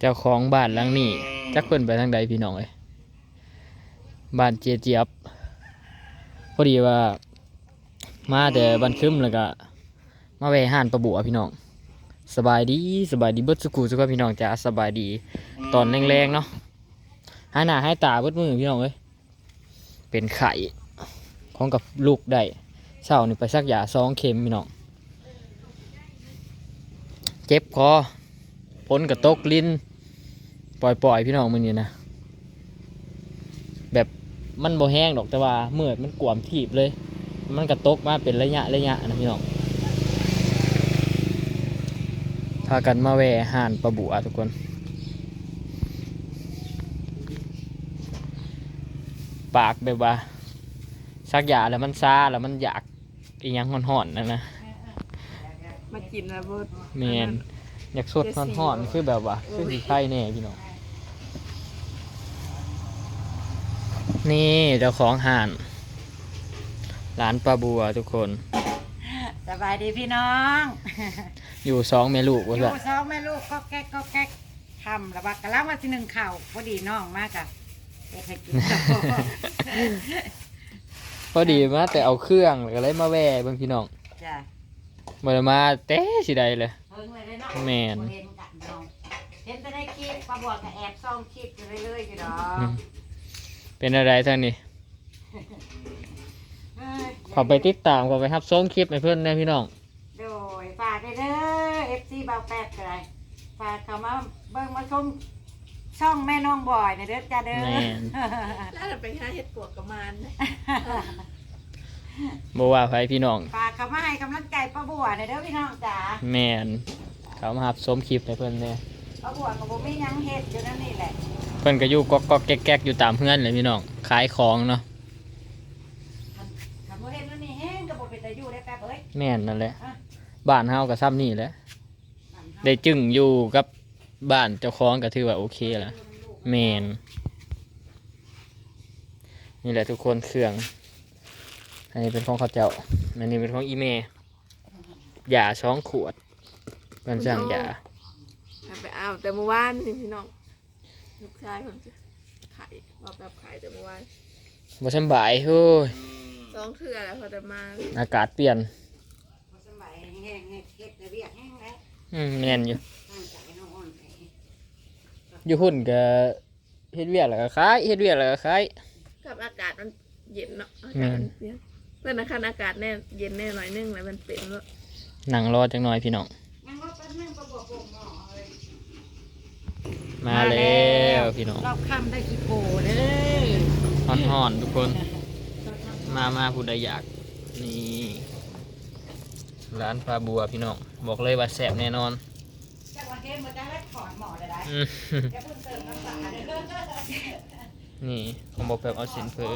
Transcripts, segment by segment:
เจ้าของบ้านหลังนี้จักเพิ่นไปทางใดพี่น้องเอ้ยบ้านเจเจียบพอดีว่า มาแต่บันคึมแล้วก็ มาแวะห้านประบัวพี่น้องสบายดีสบายดีเบิดสุกูสุกพี่น้องจ้าสบายดีตอนแรงๆเนาะหายหน้าหายตาเบิดมือพี่น้องเอ้ยเป็นไข่ของกับลูกได้เช้านี่ไปซักยาซองเข็มพี่น้องเจ็บคอ พ้นกระตกลิ้น ปล่อยๆพี่น้องมือนี้นะ แบบมันบ่แห้งดอกแต่ว่าเมื่อยมันกวมทีบเลย มันกระตกมาเป็นระยะระยะนะพี่น้องพากันมาแวะห่านปลาบัวทุกคนปากแบบว่าซักยาแล้วมันซาแล้วมันอยากอีหยังห่อนๆนะนะมากินนะเบิดแมน อยากสดห่อนๆคือแบบว่าคือสีไข่แน่พี่น้องนี่เจ้าของห่านร้านปลาบัวทุกคน สบายดีพี่น้อง อยู่สองเมลูกอว่ายู่ซะสองแม่ลูกก็แก๊กก็แก๊กทำแล้วบักกะลังมาสิหนึ่งข่าวพอดีน้องมากอะเฮ็ดให้กินพอดีมาแต่เอาเครื่องแล้วก็เลยมาแว่เบิ่งพี่น้องจ้ะบ่ได้มาเต้สิใดเลย เพิ่งเลยได้เนาะแม่น บ่เห็นกันน้องเห็นแต่ในคลิปปลาบวกกับแอบซ่องคลิปอยู่เรื่อยๆอยู่ดอกเป็นอะไรทางนี้เอ้ยขอไปติดตามขอไปรับชมคลิปให้เพื่อนแน่พี่น้อง โดยฝากได้เด้อ FC เบาแป๊บก็ได้ฝากเข้ามาเบิ่งมาชมช่องแม่น้องบอยนะเด้อจ้าเด้อแม่น แล้วเราไปหาเห็ดปวกกับมันนะ บ่ว่าไผพี่น้อง ฝากเข้ามาให้กำลังใจป้าบัวหน่อยเด้อพี่น้องจ๋าแม่นเขามารับชมคลิปให้เพื่อนแน่ป้าบัวกับผมไม่ยังเฮ็ดอยู่นั่นนี่แหละเพื่อนก็อยู่ก๊อกก๊อกแก๊กแก๊กอยู่ตามเพื่อนเลยพี่น้องขายของเนาะทำบ่เฮ็ดนั่นนี่แห้งก็บ่เป็นตาอยู่ได้แป๊บเอ้ย แม่นนั่นแหละอะ บ้านเฮาก็ซ้ำนี่แหละได้จึงอยู่กับบ้านเจ้าของก็ถือว่าโอเคละแม่นนี่แหละทุกคนเครื่อง อันนี้เป็นของเขาเจ้า อันนี้เป็นของอีเมยาช้องขวดมันสั่งยาไปเอาแต่เมื่อวานนี่พี่น้องลูกชายผมจะขายเอาแบบขายแต่เมื่อวานบ่สำบายเฮ้ยสองเทื่อแล้วพอจะมา อากาศเปลี่ยนบ่สำบายแห้งๆเฮ็ดแต่เวียกแห้งแล้วอืมแม่นอยู่ตั้งใจน้องอ่อนแออยู่หุ่นก็เฮ็ดเวียกแล้วก็คล้ายเฮ็ดเวียกแล้วก็คล้ายกับอากาศมันเย็นเนาะอากาศมันเปลี่ยน เพื่อนนะคันอากาศแน่เย็นแน่หน่อยนึงแล้วมันเป็นแล้วนั่งรอจังหน่อยพี่น้อง ยังว่าแป๊บนึงป้าบัวโป่งหม้อเอ้ยมาแล้วพี่น้องรอบค่ำได้กี่โปเด้อฮ้อนๆทุกคน มามาผู้ใดอยาก นี่ ร้านปลาบัวพี่น้อง บอกเลยว่าแซ่บแน่นอนจักว่าเฮ็ดบ่ได้แล้วถอนหม้อได้ได้อืมอย่าเพิ่งเติมน้ำตาเด้อนี่ผมบอกแบบเอาเส้นเผือ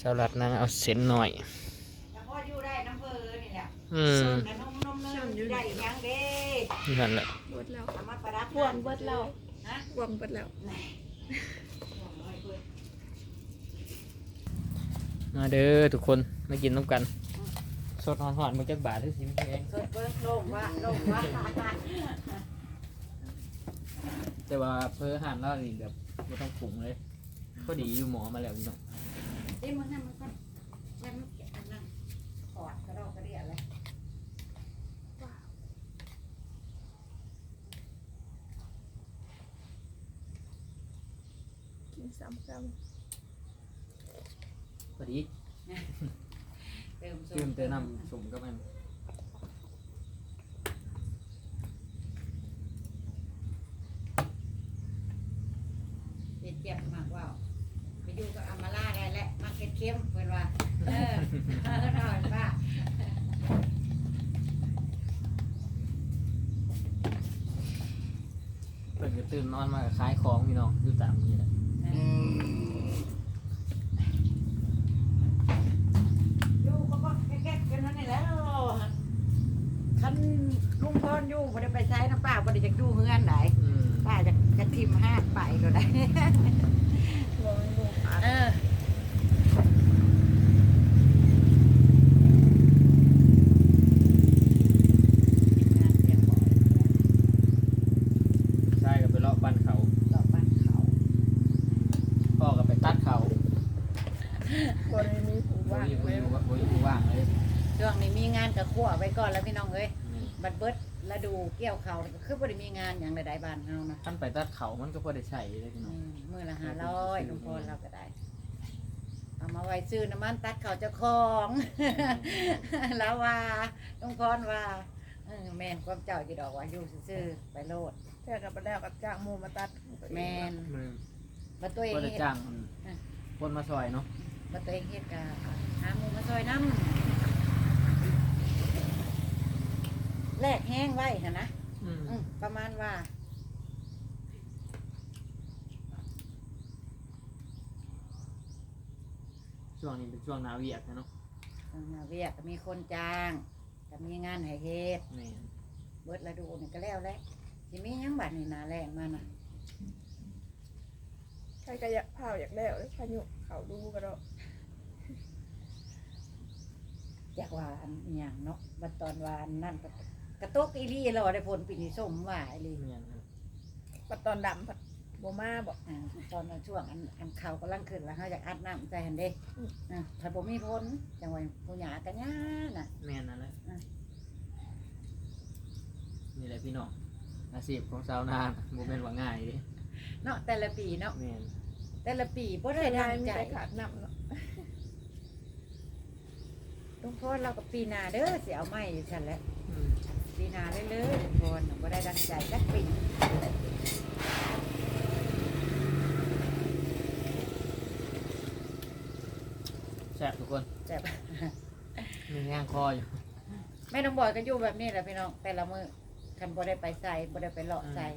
สลัดนะเอาเส้นหน่อย แล้วพออยู่ได้น้ำเบอร์นี่แหละอืมแต่นมนมเนิ่มอยู่ได้อีกยังเด้นั่นแหละเบิดแล้วสามารถประดับพวงเบิดแล้วฮะพวงเบิดแล้วมาเด้อทุกคนมากินน้ำกัน สดหอนๆมาจากบาทที่สิมแพงเกิดเบิ้งโลงว่าโลงว่าแต่ว่าเพื่ออาหารเรานี่แบบไม่ต้องปรุงเลย ก็ดีอยู่หมอมาแล้วพี่น้อง เอ้ยมึงนั่นมันก็แล้วมันเก็บอันนั้นถอดกระดอกกระเดี่ยอะไรกินซ้ำซ้พอดีเติมเติมเติมน้ำสุ่มกับมัน เจ็บเจ็บมากว่าไปอยู่กับอามาล่าได้แหละมาเก็ตเข้มเพื่อนว่าเออเออหน่อยป้า เปิดก็ ตื่นนอนมาก็ขายของพี่น้องอยู่ตามนี่แหละอยู่ก็ก็แก๊กๆกันนั่นนี่แหล้วคันลุงพรอยู่บ่ได้ไปใช้น้ำป้าบ่ได้จะดูเฮือนไหนอืมป้าจะจะทิมห้าไปก็ได้ำลองลงอะ เออ ขั่วไว้ก่อนแล้วพี่น้องเอ้ยบัดเบิดฤดูเกี่ยวเขาวนี่ก็ คือบ่ได้มีงานอย่างใดๆบ้านเฮานะท่านไปตัดเขามันก็พอได้ใช้เลยพี่น้อืองมมื้อละ500ลุงพลเราก็ได้ เอามาไว้ซื้อน้ำมันตัดเขาวเจ้าของ แล้วว่าลุงพรว่าเออแม่นความเจ้าอยู่ดอกว่าอยู่ซื่อๆไปโลดแค่กับไปแล้วกับจ้างหมูมาตัดแม่นมือบัดตัวเองก็ได้เฮ็ด จ้างคนมาซอยเนาะบัดตัวเองเฮ็ดก็หาหมูมาซอยน้ำแลกแห้งไว้หั่นนะ อืมอืมประมาณว่า ช่วงนี้เป็นช่วงหนาเวียกนะเนาะเออเวียกก็มีคนจ้างก็มีงานให้เฮ็ดแม่นเบิดฤดูนี่ก็แล้วแหละสิมีหยังบัดนี่หนาแรงมาน่ะใครก็อยากเผาอยากแล้วพายุเขาดูก็ได้อยากว่าอันอหย่างเนาะบัดตอนว่าอันนั่นก็ กระตกอีหลีเราได้ผลปีนี้ส้มว่าอีหลีแม่นครับปัดตอนดำปัดโบมาบอกอ่าตอนนั้นช่วงอันอันเขากำลังขึ้นแล้วเฮาอยากอัดน้ำใจหันเด้อืมอ่าถ้าบ่มีผลจังหวะผู้หยากันยาน่ะ แม่นนั่นแหละอะ นี่แหละพี่น้องอาชีพของชาวนาบ่แม่นว่าง่ายเด้เนาะแต่ละปีเนาะแม่นแต่ละปีบ่ได้ได้ดังมีใจแต่ขาดน้ำเนาะลุงพรเราก็ปีหน้าเด้อสิเอาไม้อยู่ซั่นแหละอืม ปีหน้าเลยเลยลุงพรน่ะบ่ได้ดังใจจักปีแซ่บทุกคนแต่มีย่างคออยู่ แม่น้องบอยก็อยู่แบบนี้แหละพี่น้องแต่ละมื้อคันบ่ได้ไปใส่บ่ได้ไปเลาะใส่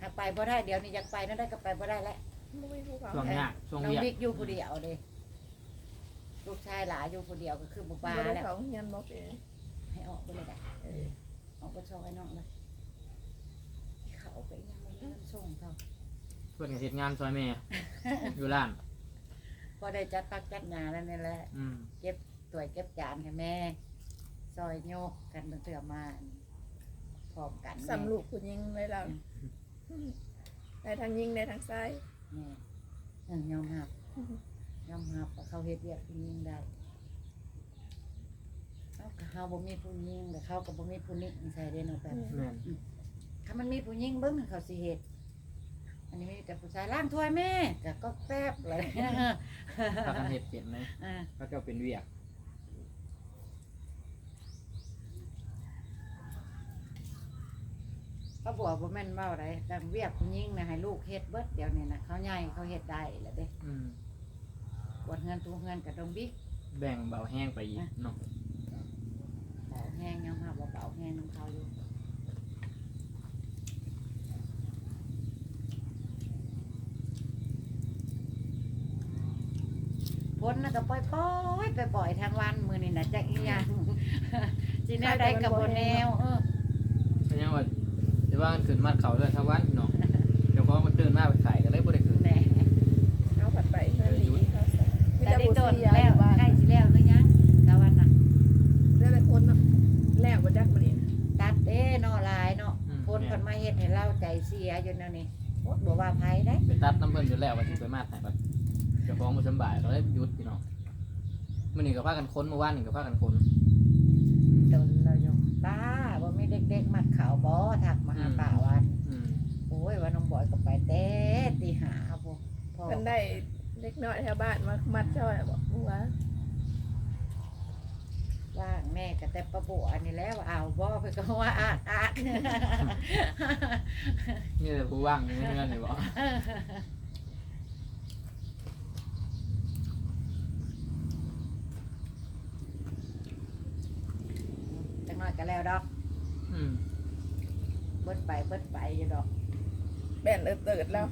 หากไปบ่ได้เดี๋ยวนี้อยากไปนั่นได้ก็ไปบ่ได้แล้วไม่มีภูเขาช่วงยากช่วงน้องเวียกบิ๊กอยู่ผู้เดียวเลยลูกชายหลาอยู่ผู้เดียวก็คือบุปลาบ่ได้แล้วเขาเฮียนบอกเองให้ออกไปเลยได้ เออ ออกไปช่วยน้องเลยเขาไปยังไม่เริ่มส่งเขาเพื่อนก็เฮ็ดงานซอยแม่ อยู่ร้าน พอได้จัดปักจัดงานแล้วนี่แหละอืมตัวยเก็บจานค่ะแม่ ซอยโยกกันเตือมาพร้อมกันสำลูกคุณยิงเลยเราในทางยิงในทางซ้าย แม่เออยอมหับ ยอมหับว่าเขาเฮ็ดเรียกผู้ยิงได้ เขาก็เขาบ่มีผู้ยิงแต่เขาก็บ่มีผู้นิกใส่เด้เนาะแบบแม่นถ้ามันมีผู้หญิงเบิ้งเขาสิเฮ็ดอันนี้มีแต่ผู้ชายล้างถ้วยแม่ก็ก็แป๊บเลยพากันเฮ็ดเปลี่ยนไหมอ่าเขาเจ้าเป็นเวียกเขาบอกว่าแม่นเว้าได้ดังเวียกผู้หญิงนะให้ลูกเฮ็ดเบิดเดี๋ยวนี้นะเขาใหญ่เขาเฮ็ดได้แล้วเด้อืมปวดเงินทุกเงินกับตรงบิ๊กแบ่งเบาแห้งไปอีกเนาะเบา แห้งยอมรับว่าเบาแห้งน้ำเขาอยู่พ้นน่ะก็ปล่อยปล่อยไปปล่อยทางวันมือนี่นะจักอีหยังสิแนวใดกับบนแนวเออเป็นยังว่าแต่ว่ามันขึ้นมัดเขาเลยทั้งวันพี่น้องเดี๋ยวพอมันตื่นมาไปขายก็เลยบ่ได้ขึ้นแหน่เอาผัดไปเพื่อนหลีเขาใส่มีแต่แต่ได้บุโดนเสียแล้ว เฮ็ดให้เราใจเสียอยู่แนวนี้โอ๊ยบ่ว่าไผได้ไปตัดน้ำเพิ่นอยู่แล้วว่าสิไปมาดไหนบัดเจ้าของบ่สำบายก็เลยหยุดพี่น้องมื้อนี้ก็พากันค้นเมื่อวานนี่ก็พากันค้น จนเราอยู่ป้าบ่มีเด็กๆมัดข่าวบ่ทักมาหาป้าวันอืมโอ้ยว่าน้องบอยก็ไปแต่ตีหาบ่พ่อเพิ่นได้เล็กน้อยแถวบ้านมามัดช่อยบอกว่า ว่างแม่ก็แต่ประบัวนี่แหล้วเอาบ่เพิ่นก็ว่าอาดอาดนี่แต่ผู้ว่างอยู่ในเรือนนี่บ่จังน้อยก็แล้วดอกอืมเบิดไปเบิดไปอยู่ดอกแบนเอิดเติดแล้ว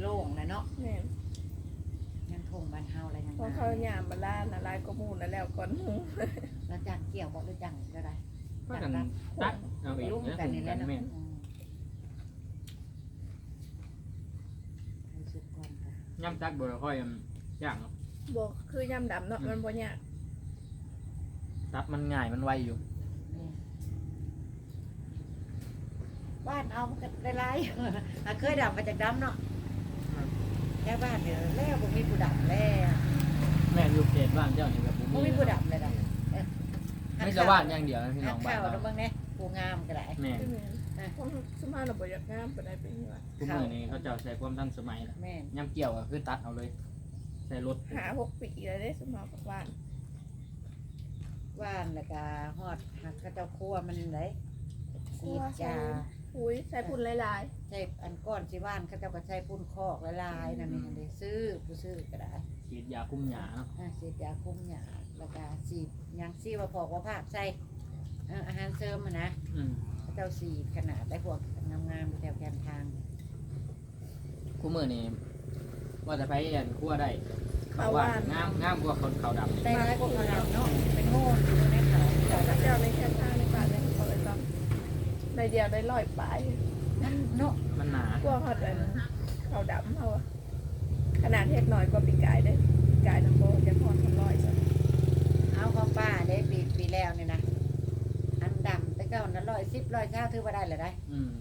โล่งแล้วเนาะแม่นยังทงบ้านเฮาอะไรยังพอเขายามมาล่านะลายก็มูลแล้วก่อนหมู แล้วจังเกี่ยวบ่หรือจังก็ได้พากันตัดเอาอีกรุ่มนะกันนี่แหละกันเนาะแม่นอืมให้สุดก่อนค่ะย่ำตัดบ่ค่อยย่างเนาะบอกคือยามดำเนาะมันบ่ยากตัดมันง่ายมันไวอยู่นี่บ้านเอามันก็ได้หลายอยู่หาเคยดำมาจากดำเนาะแค่บ้านเดียวแล้วบ่มีผู้ดำแล้วแม่นอยู่เขตบ้านเจ้านี่แบบบ่มีผู้ดำเลยนะเออ ไม่จะวาดอย่างเดียวนะพี่น้หัอกงข้าบ้านวเราแล้วเบิ่งแน่ผู้งามก็ได้แม่ที่แม่นคนสมภาพเราบ่อยากงามปานใดเป็นว่าทุกมือนี้เขาเจะใช้ความทันสมัยแล้วแม่นย่ำเกี่ยวก็คือตัดเอาเลย ใส่รถหาหกปีแล้วเด้สมภาพบ้านว่านแล้วก็ฮอดหักเขาเจ้าครัวมันได้สีดยาอุ้ยใส่พุ่นหลายใช่อันก้อนสิว่านเขาเจ้าก็ใช้พุ่นคอกละลายนั่นนี่ได้ซื้อผู้ซื้อก็ได้ฉีดยาคุมหยาเนาะอ่าฉีดยาคุมหยาแล้วก็ฉีด หยังซี่ว่าพอกว่าภาพใส่เอ่ออาหารเสริมอะนะอืมเขาเจ้าฉีดขนาดได้พวกงามๆแถวแคมทางคู่มือนี้ว่าจะไปเรียนคั่วได้เขาว่างามงามกว่าคนขาวดำได้ร้ายพวกเขาดำเนาะเป็นโง่อยู่ในเขาๆเจ้าแต่ก็เจ้าในแค่ทางในป่าเนี่ยเขาเลยต้องในเดียวได้ร้อยปลายมันเนาะมันหนากลัวเขาเลยเขาดำเขาอะขนาดเทกหน่อยกว่าปีกายได้ปีกายน้ำโบจะพอทำร้อยซะ เอาของป้าได้ปีปีแล้วเนี่ยนะอันดำแต่เก้านั้นร้อยสิบร้อยเช้าถือว่าได้เลยได้อืม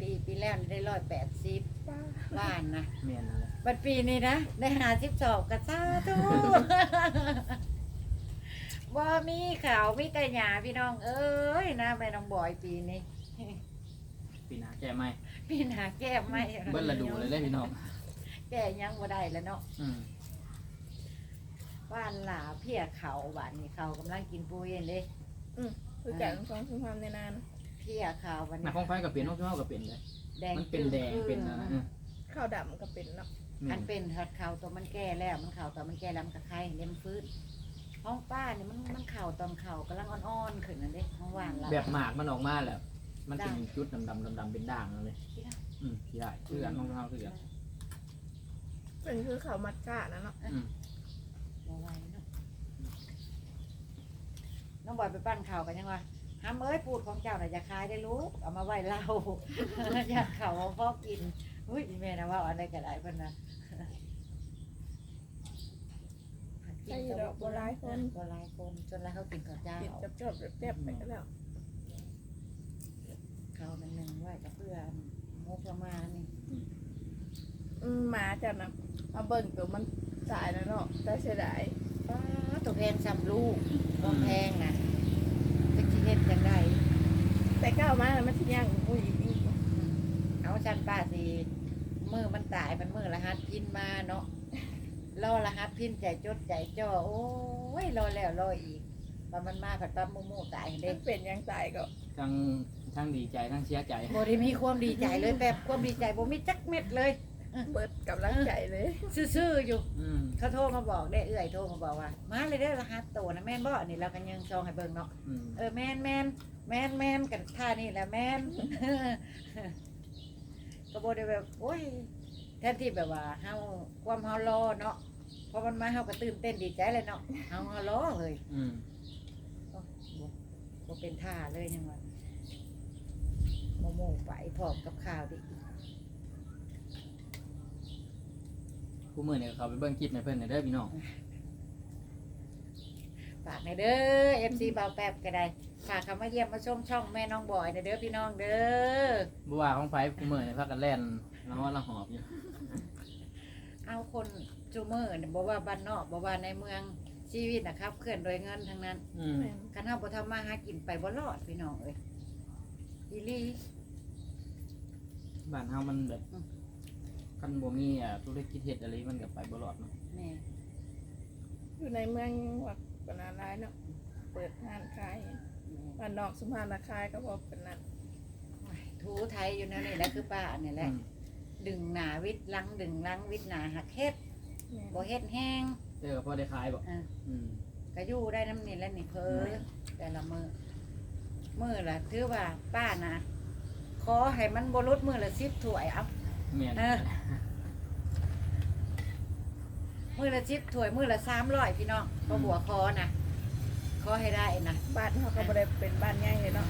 ปีปีแล้วนี่ได้ร้อยแปดสิบป้าบ้านนะเมียนนั่นแหละบัดปีนี้นะได้หาสิบสองกระซ่าทุว่ามีข่าวมีแต่หยาพี่น้อง เอ้ยนะแม่น้องบอยปีนี้ปีหนาแก้ไหมพี่หนาแก้มไม่เบิ้ลละดูเลยเลยพี่น้องแก้ยังบ่ได้แล้วเนาะ อืม บ้านหลาเพียเขาบ้านนี้เขากำลังกินปุยเลยคือแก่สองสความในนานเพียเขาวันหน้านี้ของไฟกับเปลี่ยนห้องเช่ากับเปลี่ยนเลย แดงมันเป็นแดงเป็นอะไรนะข้าวดำก็เป็นเนาะแม่อันนเป็นหัดเขาตัวมันแก่แล้วมันเขาตอนมันแก่แล้วมันก็ไข่เล่มฟื้นห้องป้าเนี่ยมันมันเข่าตอนเข่ากำลังอ่อนๆขึ้นนั่นเด้ห้องว่านเราแบบหมากมันออกมาแล้วมันเป็นจุดดำดำดำดำๆเป็นด่างเลยอืมที่ได้คืออันของเราคือกันเป็นคือข้าวมัดก้านะเนาะอืม บ่ไหวเนาะน้องบอยไปปั้นข่าวกันยังวะห้ามเอ้ยปูดของเจ้าน่ะอย่าขายได้รู้เอามาไว้เล่าอยากเขาเอาพ่อกินอุ้ยอีแม่นะว่าเอะไรก็ได้เพิ่นนะใช่ดอกบัวลายคนบัวลายคนจนแล้วเขากินข้าวเจ้า กินจับจับแซ่บๆไปแล้วเขานั่นหนึ่งไว้กับเพื่อนโมกประมาณนี่อืมหมาจะนะมาเบิ่งตัวมัน ตายแล้วเนาะแต่เสียดายป้าตัวแพงซ้ำลูกตัวแพงนะจะคิดเห็นจังไดแต่ก้าวมาแล้วมันสิย่างอุ้ยอีกเอาชันป้าสิมือมันตายมันมือรหัสพินมาเนาะรอรหัสพินใจจดใจจ่อโอ้ยรอแล้วรออีกพอมันมาผัดปั๊บมูมูตายเด็มักนเป็นยังตายก็ทั้งทั้งดีใจทั้งเสียใจบ่ได้มีความดีใจเลยแบบความดีใจบ่มีจักเม็ดเลย เบิดกับร่างใจเลยซื่อๆอยู่ อืมเขาโทรมาบอกได้เอื้อยโทรมาบอกว่า มาเลยได้อรหัสโตนะแม่นบ่นี่เรากันยังซองให้เบิ่งเนาะอืมเออแม่นแม่นแม่นแม่นกันท่านี่แหละแม่น ก็บ่ได้แบบโอ้ยแทนที่แบบว่าเฮาความเฮารอเนาะพอมันมาเฮาก็ตื่นเต้นดีใจเลยเนาะเฮาเฮารอเลยอืมโอ้บ่บ่เป็นท่าเลยยังว่าโมโมไปพร้อมกับข่าวดิ ผู้มือเนี่ยเขาไปเบิ้งคลิปในเพื่อนในเด้อพี่น้องฝากในอยเด้อ FC เบาแป๊บก็ได้ฝากคำมาเยี่ยมมาชมช่องแม่น้องบอยในอยเด้อพี่น้องเด้อบัวาของไฟผู้มือเนี่ยพักกันแล่นแล้วว่าละหอบอยู่เอาคนจูเมอร์เนี่ยบอกว่าบ้านนอกบอกว่าในเมืองชีวิตนะครับเคลื่อนโดยเงินทั้งนั้นอืมคันเฮาบ่ทำมาหากินไปบ่รอดพี่น้องเอ้ยอีหลีบ้านเฮามันแบบอืม คันบ่มีอะธุรกิจเฮ็ดอะไรมันก็ไปบ่รอดเนาะแม่อยู่ในเมืองวัดปนาร้ายเนาะเปิดห้านขายแม่บ้านนอกสุพรรณคายก็พอเป็นนั่นโอ้ยถูไทยอยู่แนวนี่แหละคือป้าเนี่ยแหละอืมดึงหนาวิดหลังดึงหลังวิดหนาหักเฮ็ดแม่บ่เฮ็ดแห้ง เจอกับพ่อได้ขายบ่อ่า อืม ก็อยู่ได้น้ำนี่แหล้วนี่เพอแต่ละมือมือละถือว่าป้านะขอให้มันบ่ลดมือละ10ถ้วยเอา แม่นเออ มือละสิบถ้วยมือละสามร้อยพี่น้องก็หัวคอนะขอให้ได้นะบ้านเขาก็บ่ได้เป็นบ้านใหญ่เลยเนาะ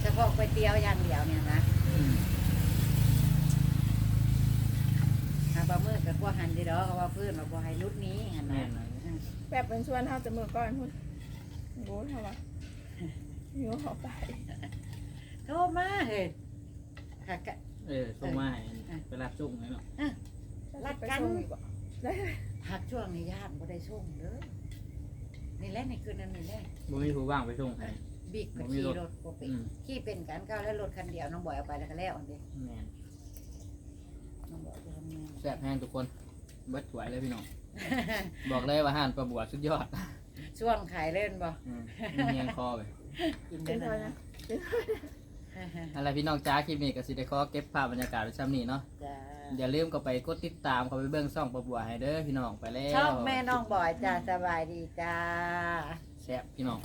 เฉพาะก๋วยเตี๋ยวอย่างเดียวเนี่ยนะอืมหาปลาหมึกกับพวกหันดีดอกเขาว่าพื้นมาพอให้รุดนี้หันแม่นะนเลยแบบเป็นส่วนเฮาแต่มือก่อนพุ่นโอ้เฮาว่าอยู่เฮาไปโทรมาเฮ้ยค่ะกะ เออส่งมาให้ไปรับจุ่งเลยเนาะรัดกันไปส่งอีบ่ได้หักช่วงนี้ญาติบ่ได้ส่งเด้อนี่แหละนี่คือนั่นนี่แหละบ่มีผู้ว่างไปส่งให้บิ๊กก็บ่มีขี่รถรถปกติอืมขี่เป็นกันก็แล้วรถคันเดียวน้องบอยเอาไปแล้วก็แล้วอันเดียวแม่นน้องบอยจะทำงานแซ่บแห้งทุกคนเบิดถวยเลยพี่น้องบอกเลยว่าอาหารปลาบัวสุดยอดช่วงขายเล่นบ่อืมมีเงียงคอไปกินเป็ได้นนะไรนะ อะไรพี่น้องจ้าคลิปนี้ก็สิได้ขอเก็บภาพบรรยากาศไว้ซ้ำนี้เนาะจ้าอย่าลืมก็ไปกดติดตามเขาไปเบิ่งซ่องปลาบัวให้เด้อพี่น้องไปแล้วช่องแม่น้องบอยจ้าสบายดีจ้าแซ่บพี่น้อง